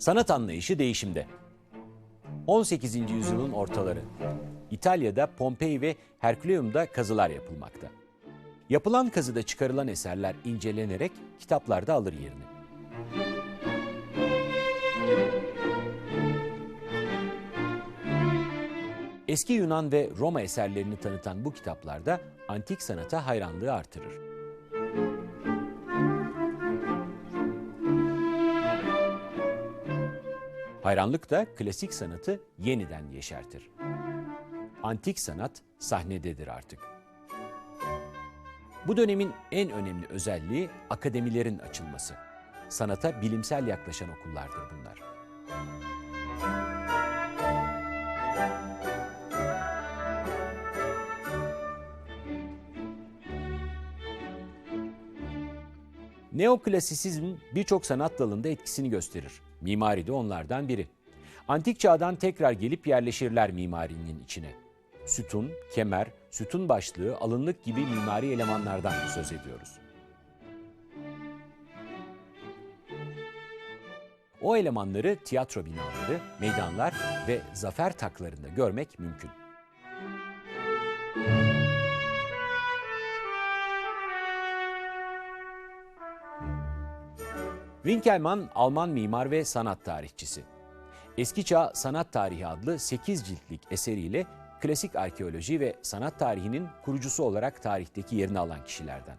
Sanat anlayışı değişimde. 18. yüzyılın ortaları. İtalya'da Pompei ve Herküleum'da kazılar yapılmakta. Yapılan kazıda çıkarılan eserler incelenerek kitaplarda alır yerini. Eski Yunan ve Roma eserlerini tanıtan bu kitaplarda antik sanata hayranlığı artırır. Hayranlık da klasik sanatı yeniden yeşertir. Antik sanat sahnededir artık. Bu dönemin en önemli özelliği akademilerin açılması. Sanata bilimsel yaklaşan okullardır bunlar. Neoklasisizm birçok sanat dalında etkisini gösterir. Mimari de onlardan biri. Antik çağdan tekrar gelip yerleşirler mimarinin içine. Sütun, kemer, sütun başlığı, alınlık gibi mimari elemanlardan söz ediyoruz. O elemanları tiyatro binaları, meydanlar ve zafer taklarında görmek mümkün. Winkelmann Alman mimar ve sanat tarihçisi. Eski Çağ Sanat Tarihi adlı 8 ciltlik eseriyle klasik arkeoloji ve sanat tarihinin kurucusu olarak tarihteki yerini alan kişilerden.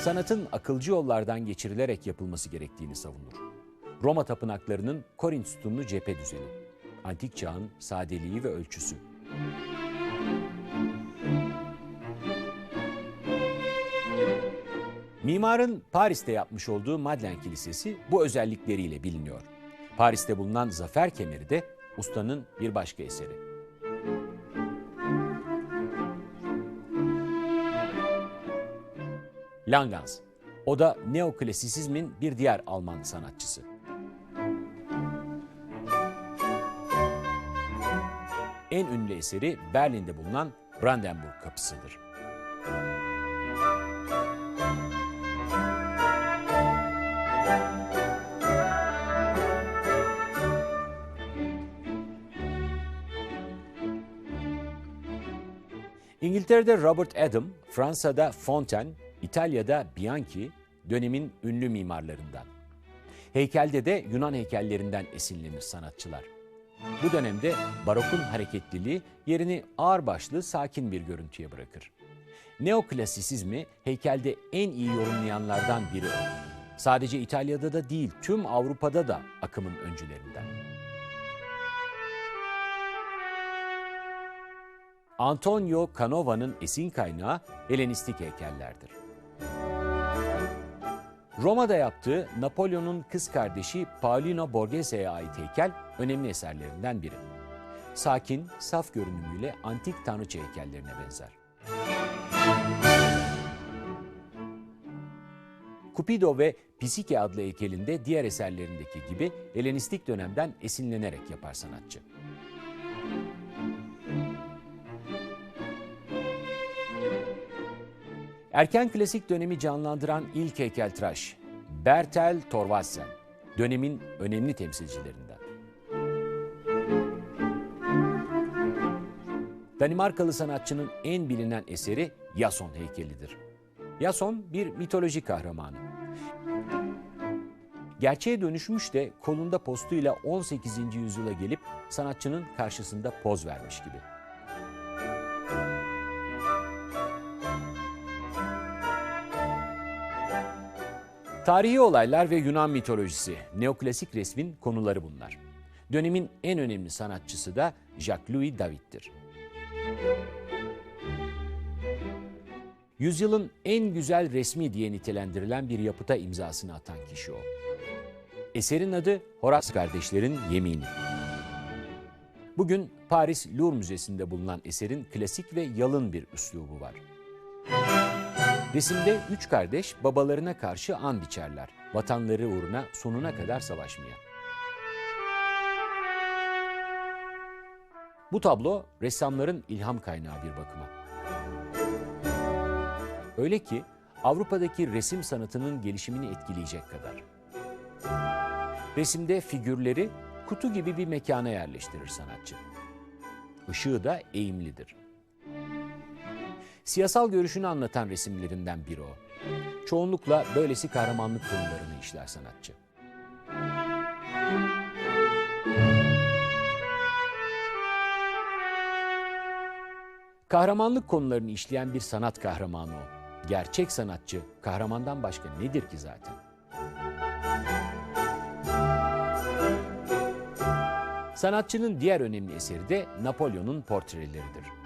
Sanatın akılcı yollardan geçirilerek yapılması gerektiğini savunur. Roma tapınaklarının Korint sütunlu cephe düzeni, antik çağın sadeliği ve ölçüsü, Mimarın Paris'te yapmış olduğu Madeleine Kilisesi bu özellikleriyle biliniyor. Paris'te bulunan Zafer Kemeri de ustanın bir başka eseri. Langhans, o da neoklasisizmin bir diğer Alman sanatçısı. En ünlü eseri Berlin'de bulunan Brandenburg Kapısı'dır. İngiltere'de Robert Adam, Fransa'da Fontaine, İtalya'da Bianchi dönemin ünlü mimarlarından. Heykelde de Yunan heykellerinden esinlenir sanatçılar. Bu dönemde barokun hareketliliği yerini ağırbaşlı, sakin bir görüntüye bırakır. Neoklasisizmi heykelde en iyi yorumlayanlardan biri. Sadece İtalya'da da değil, tüm Avrupa'da da akımın öncülerinden. Antonio Canova'nın esin kaynağı Helenistik heykellerdir. Roma'da yaptığı Napolyon'un kız kardeşi Paolino Borghese'ye ait heykel önemli eserlerinden biri. Sakin, saf görünümüyle antik tanrıça heykellerine benzer. Cupido ve Pisike adlı heykelinde diğer eserlerindeki gibi Helenistik dönemden esinlenerek yapar sanatçı. Erken klasik dönemi canlandıran ilk heykeltıraş Bertel Thorvaldsen, dönemin önemli temsilcilerinden. Danimarkalı sanatçının en bilinen eseri Yason heykelidir. Yason bir mitoloji kahramanı. Gerçeğe dönüşmüş de kolunda postuyla 18. yüzyıla gelip sanatçının karşısında poz vermiş gibi. Tarihi olaylar ve Yunan mitolojisi, neoklasik resmin konuları bunlar. Dönemin en önemli sanatçısı da Jacques-Louis David'dir. Yüzyılın en güzel resmi diye nitelendirilen bir yapıta imzasını atan kişi o. Eserin adı Horace kardeşlerin Yemini. Bugün Paris Louvre Müzesi'nde bulunan eserin klasik ve yalın bir üslubu var. Resimde üç kardeş babalarına karşı an biçerler. Vatanları uğruna sonuna kadar savaşmaya. Bu tablo ressamların ilham kaynağı bir bakıma. Öyle ki Avrupa'daki resim sanatının gelişimini etkileyecek kadar. Resimde figürleri kutu gibi bir mekana yerleştirir sanatçı. Işığı da eğimlidir. Siyasal görüşünü anlatan resimlerinden biri o. Çoğunlukla böylesi kahramanlık konularını işler sanatçı. Kahramanlık konularını işleyen bir sanat kahramanı o. Gerçek sanatçı kahramandan başka nedir ki zaten? Sanatçının diğer önemli eseri de Napolyon'un portreleridir.